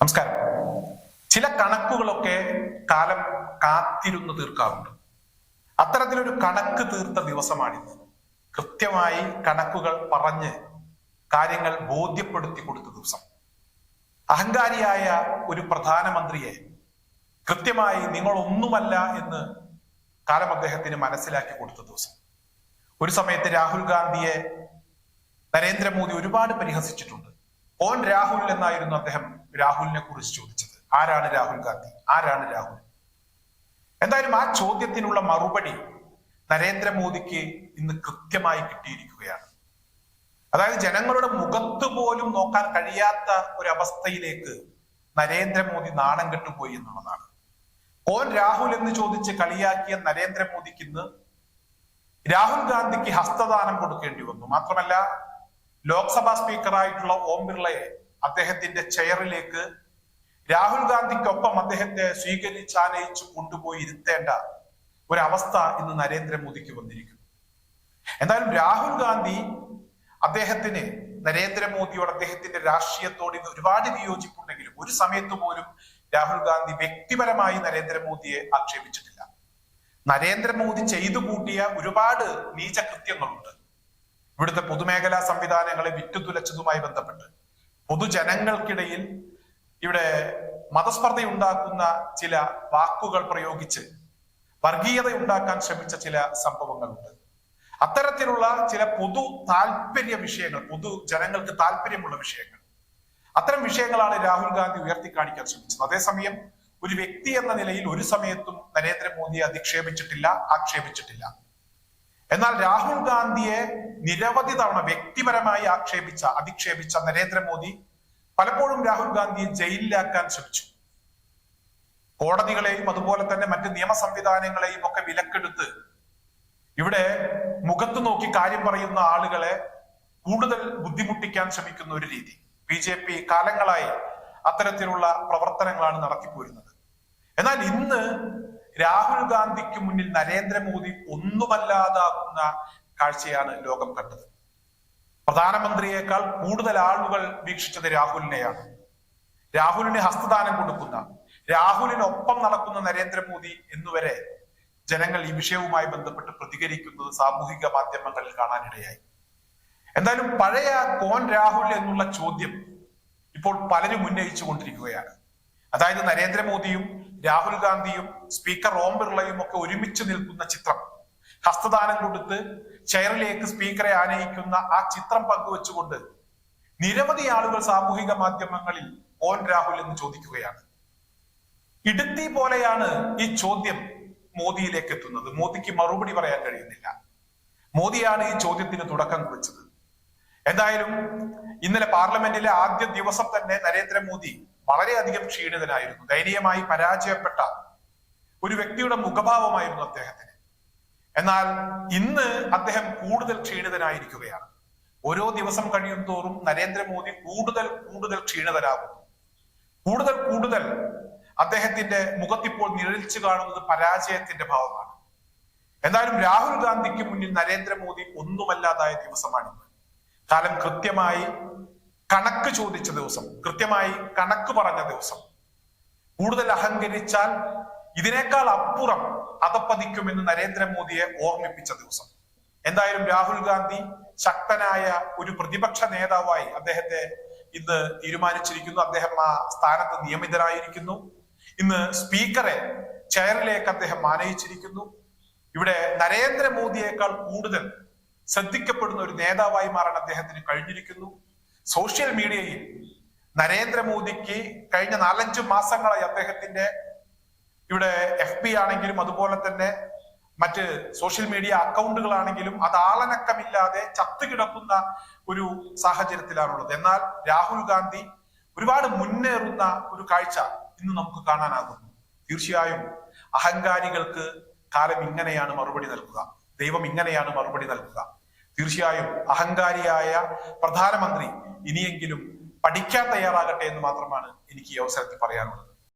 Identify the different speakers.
Speaker 1: നമസ്കാരം. ചില കണക്കുകളൊക്കെ കാലം കാത്തിരുന്ന് തീർക്കാറുണ്ട്. അത്തരത്തിലൊരു കണക്ക് തീർത്ത ദിവസമാണിത് കൃത്യമായി കണക്കുകൾ പറഞ്ഞ് കാര്യങ്ങൾ ബോധ്യപ്പെടുത്തി കൊടുത്ത ദിവസം. അഹങ്കാരിയായ ഒരു പ്രധാനമന്ത്രിയെ കൃത്യമായി നിങ്ങൾ ഒന്നുമല്ല എന്ന് കാലം അദ്ദേഹത്തിന് മനസ്സിലാക്കി കൊടുത്ത ദിവസം. ഒരു സമയത്ത് രാഹുൽ ഗാന്ധിയെ നരേന്ദ്രമോദി ഒരുപാട് പരിഹസിച്ചിട്ടുണ്ട്. ഓൻ രാഹുൽ എന്നായിരുന്നു അദ്ദേഹം രാഹുലിനെ കുറിച്ച് ചോദിച്ചത്. ആരാണ് രാഹുൽ ഗാന്ധി? ആരാണ് രാഹുൽ? എന്തായാലും ആ ചോദ്യത്തിനുള്ള മറുപടി നരേന്ദ്രമോദിക്ക് ഇന്ന് കൃത്യമായി കിട്ടിയിരിക്കുകയാണ്. അതായത് ജനങ്ങളുടെ മുഖത്ത് പോലും നോക്കാൻ കഴിയാത്ത ഒരു അവസ്ഥയിലേക്ക് നരേന്ദ്രമോദി നാണം കെട്ടുപോയി എന്നുള്ളതാണ്. ഓൻ രാഹുൽ എന്ന് ചോദിച്ച് കളിയാക്കിയ നരേന്ദ്രമോദിക്ക് ഇന്ന് രാഹുൽ ഗാന്ധിക്ക് ഹസ്തദാനം കൊടുക്കേണ്ടി വന്നു. മാത്രമല്ല ലോക്സഭാ സ്പീക്കറായിട്ടുള്ള ഓം ബിർളയെ അദ്ദേഹത്തിന്റെ ചെയറിലേക്ക് രാഹുൽ ഗാന്ധിക്കൊപ്പം അദ്ദേഹത്തെ സ്വീകരിച്ചാനയിച്ച് കൊണ്ടുപോയി ഇരുത്തേണ്ട ഒരവസ്ഥ ഇന്ന് നരേന്ദ്രമോദിക്ക് വന്നിരിക്കുന്നു. എന്തായാലും രാഹുൽ ഗാന്ധി അദ്ദേഹത്തിന് നരേന്ദ്രമോദിയോട് അദ്ദേഹത്തിന്റെ രാഷ്ട്രീയത്തോട് ഇന്ന് ഒരുപാട് വിയോജിപ്പുണ്ടെങ്കിലും ഒരു സമയത്ത് പോലും രാഹുൽ ഗാന്ധി വ്യക്തിപരമായി നരേന്ദ്രമോദിയെ ആക്ഷേപിച്ചിട്ടില്ല. നരേന്ദ്രമോദി ചെയ്തു കൂട്ടിയ ഒരുപാട് നീചകൃത്യങ്ങളുണ്ട്. ഇവിടുത്തെ പൊതുമേഖലാ സംവിധാനങ്ങളെ വിറ്റുതുലച്ചതുമായി ബന്ധപ്പെട്ട്. പൊതുജനങ്ങൾക്കിടയിൽ ഇവിടെ മതസ്പർദ്ധയുണ്ടാക്കുന്ന ചില വാക്കുകൾ പ്രയോഗിച്ച് വർഗീയത ഉണ്ടാക്കാൻ ശ്രമിച്ച ചില സംഭവങ്ങളുണ്ട്. അത്തരത്തിലുള്ള ചില പൊതു താല്പര്യ വിഷയങ്ങൾ പൊതു ജനങ്ങൾക്ക് താല്പര്യമുള്ള വിഷയങ്ങൾ. അത്തരം വിഷയങ്ങളാണ് രാഹുൽ ഗാന്ധി ഉയർത്തിക്കാണിക്കാൻ ശ്രമിച്ചത്. അതേസമയം ഒരു വ്യക്തി എന്ന നിലയിൽ ഒരു സമയത്തും നരേന്ദ്രമോദിയെ അധിക്ഷേപിച്ചിട്ടില്ല ആക്ഷേപിച്ചിട്ടില്ല. എന്നാൽ രാഹുൽ ഗാന്ധിയെ നിരവധി തവണ വ്യക്തിപരമായി ആക്ഷേപിച്ച അധിക്ഷേപിച്ച നരേന്ദ്രമോദി പലപ്പോഴും രാഹുൽ ഗാന്ധിയെ ജയിലിലാക്കാൻ ശ്രമിച്ചു. കോടതികളെയും അതുപോലെ തന്നെ മറ്റ് നിയമ സംവിധാനങ്ങളെയും ഒക്കെ വിലക്കെടുത്ത് ഇവിടെ മുഖത്ത് നോക്കി കാര്യം പറയുന്ന ആളുകളെ കൂടുതൽ ബുദ്ധിമുട്ടിക്കാൻ ശ്രമിക്കുന്ന ഒരു രീതി. ബി ജെ പി കാലങ്ങളായി അത്തരത്തിലുള്ള പ്രവർത്തനങ്ങളാണ് നടത്തിപ്പോരുന്നത്. എന്നാൽ ഇന്ന് രാഹുൽ ഗാന്ധിക്ക് മുന്നിൽ നരേന്ദ്രമോദി ഒന്നുമല്ലാതാകുന്ന കാഴ്ചയാണ് ലോകം കണ്ടത്. പ്രധാനമന്ത്രിയേക്കാൾ കൂടുതൽ ആളുകൾ വീക്ഷിച്ചത് രാഹുലിനെയാണ്. രാഹുലിന് ഹസ്തദാനം കൊടുക്കുന്ന രാഹുലിനൊപ്പം നടക്കുന്ന നരേന്ദ്രമോദി എന്നുവരെ ജനങ്ങൾ ഈ വിഷയവുമായി ബന്ധപ്പെട്ട് പ്രതികരിക്കുന്നത് സാമൂഹിക മാധ്യമങ്ങളിൽ കാണാനിടയായി. എന്തായാലും പഴയ കോൻ രാഹുൽ എന്നുള്ള ചോദ്യം ഇപ്പോൾ പലരും ഉന്നയിച്ചു കൊണ്ടിരിക്കുകയാണ് അതായത് നരേന്ദ്രമോദിയും രാഹുൽ ഗാന്ധിയും സ്പീക്കർ ഓം ബിർളയും ഒക്കെ ഒരുമിച്ച് നിൽക്കുന്ന ചിത്രം ഹസ്തദാനം കൊടുത്ത് ചെയറിലേക്ക് സ്പീക്കറെ ആനയിക്കുന്ന ആ ചിത്രം പങ്കുവെച്ചുകൊണ്ട് നിരവധി ആളുകൾ സാമൂഹിക മാധ്യമങ്ങളിൽ ഓൻ രാഹുൽ എന്ന് ചോദിക്കുകയാണ്. ഇടുത്തി പോലെയാണ് ഈ ചോദ്യം മോദിയിലേക്ക് എത്തുന്നത്. മോദിക്ക് മറുപടി പറയാൻ കഴിയുന്നില്ല. മോദിയാണ് ഈ ചോദ്യത്തിന് തുടക്കം കുറിച്ചത്. എന്തായാലും ഇന്നലെ പാർലമെന്റിലെ ആദ്യ ദിവസം തന്നെ നരേന്ദ്രമോദി വളരെയധികം ക്ഷീണിതനായിരുന്നു. ദയനീയമായി പരാജയപ്പെട്ട ഒരു വ്യക്തിയുടെ മുഖഭാവമായിരുന്നു അദ്ദേഹത്തിന്. എന്നാൽ ഇന്ന് അദ്ദേഹം കൂടുതൽ ക്ഷീണിതനായിരിക്കുകയാണ്. ഓരോ ദിവസം കഴിയും തോറും നരേന്ദ്രമോദി കൂടുതൽ കൂടുതൽ ക്ഷീണിതരാകുന്നു. കൂടുതൽ കൂടുതൽ അദ്ദേഹത്തിന്റെ മുഖത്തിപ്പോൾ നിഴലിച്ചു കാണുന്നത് പരാജയത്തിന്റെ ഭാവമാണ്. എന്തായാലും രാഹുൽ ഗാന്ധിക്ക് മുന്നിൽ നരേന്ദ്രമോദി ഒന്നുമല്ലാതായ ദിവസമാണിന്ന് കാലം കൃത്യമായി കണക്ക് ചോദിച്ച ദിവസം കൃത്യമായി കണക്ക് പറഞ്ഞ ദിവസം. കൂടുതൽ അഹങ്കരിച്ചാൽ ഇതിനേക്കാൾ അപ്പുറം അതപ്പതിക്കുമെന്ന് നരേന്ദ്രമോദിയെ ഓർമ്മിപ്പിച്ച ദിവസം. എന്തായാലും രാഹുൽ ഗാന്ധി ശക്തനായ ഒരു പ്രതിപക്ഷ നേതാവായി അദ്ദേഹത്തെ ഇന്ന് തീരുമാനിച്ചിരിക്കുന്നു. അദ്ദേഹം ആ സ്ഥാനത്ത് നിയമിതരായിരിക്കുന്നു ഇന്ന് സ്പീക്കറെ ചെയറിലേക്ക് അദ്ദേഹം ആനയിച്ചിരിക്കുന്നു. ഇവിടെ നരേന്ദ്രമോദിയേക്കാൾ കൂടുതൽ ശ്രദ്ധിക്കപ്പെടുന്ന ഒരു നേതാവായി മാറാൻ അദ്ദേഹത്തിന് കഴിഞ്ഞിരിക്കുന്നു. സോഷ്യൽ മീഡിയയിൽ നരേന്ദ്രമോദിക്ക് കഴിഞ്ഞ നാലഞ്ച് മാസങ്ങളായി അദ്ദേഹത്തിന്റെ ഇവിടെ എഫ് ബി ആണെങ്കിലും അതുപോലെ തന്നെ മറ്റ് സോഷ്യൽ മീഡിയ അക്കൗണ്ടുകളാണെങ്കിലും അത് ആളനക്കമില്ലാതെ ചത്തുകിടക്കുന്ന ഒരു സാഹചര്യത്തിലാണുള്ളത്. എന്നാൽ രാഹുൽ ഗാന്ധി ഒരുപാട് മുന്നേറുന്ന ഒരു കാഴ്ച ഇന്ന് നമുക്ക് കാണാനാകുന്നു. തീർച്ചയായും അഹങ്കാരികൾക്ക് കാലം ഇങ്ങനെയാണ് മറുപടി നൽകുക. ദൈവം ഇങ്ങനെയാണ് മറുപടി നൽകുക. തീർച്ചയായും അഹങ്കാരിയായ പ്രധാനമന്ത്രി ഇനിയെങ്കിലും പഠിക്കാൻ തയ്യാറാകട്ടെ എന്ന് മാത്രമാണ് എനിക്ക് ഈ അവസരത്തിൽ പറയാനുള്ളത്.